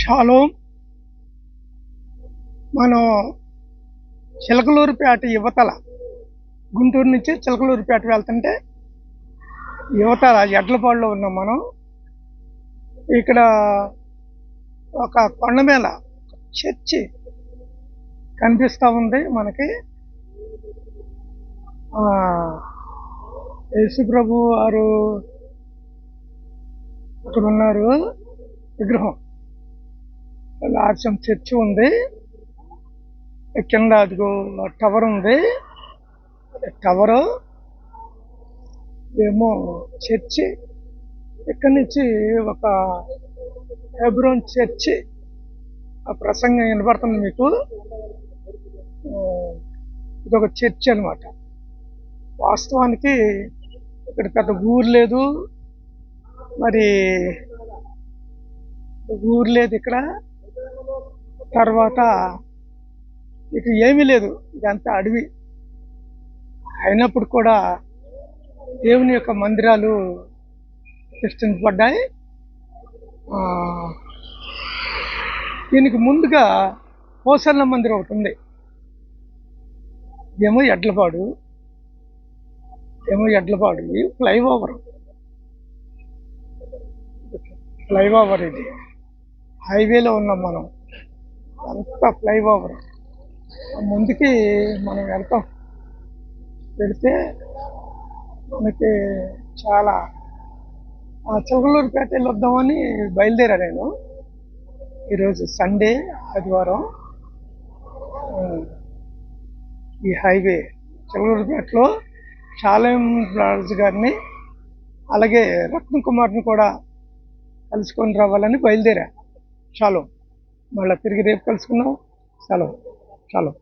Shalom మనం చిలకలూరుపేట యువతల గుంటూరు నుంచి చిలకలూరుపేట వెళ్తుంటే యువతల ఎడ్లపాడులో ఉన్నాం మనం. ఇక్కడ ఒక కొండ మీద చర్చి కనిపిస్తూ ఉంది మనకి. యేసుప్రభు వారు అక్కడ ఉన్నారు విగ్రహం. లార్జం చర్చి ఉంది. కింద అదిగో టవర్ ఉంది. టవరు ఏమో చర్చి. ఇక్కడి నుంచి ఒక హెబ్రోన్ చర్చి. ఆ ప్రసంగం వినపడుతుంది మీకు. ఇదొక చర్చి అనమాట వాస్తవానికి ఇక్కడ పెద్ద ఊరు లేదు. మరి ఊరు లేదు ఇక్కడ. తర్వాత ఇక్కడ ఏమీ లేదు. ఇదంతా అడవి. అయినప్పుడు కూడా దేవుని యొక్క మందిరాలు సృష్టించబడ్డాయి దీనికి ముందుగా పోసన్న మందిరం ఒకటి ఉంది. ఏమో ఎడ్లపాడు. ఏమో ఎడ్లపాడు. ఇది ఫ్లైఓవర్. ఫ్లైఓవర్ ఇది. హైవేలో ఉన్నాం మనం. అంతా ఫ్లైఓవర్ ముందుకి మనం వెళ్తాం. వెళితే మనకి చాలా ఆ చిలకలూరుపేట వెళ్ళి వద్దామని బయలుదేరా నేను. ఈరోజు సండే ఆదివారం ఈ హైవే చిలకలూరుపేటలో షాలేం రాజు గారిని అలాగే రత్న కుమార్ని కూడా కలుసుకొని రావాలని బయలుదేరా. చాలు మళ్ళీ తిరిగి రేపు కలుసుకుందాం. సెలవు. సెలవు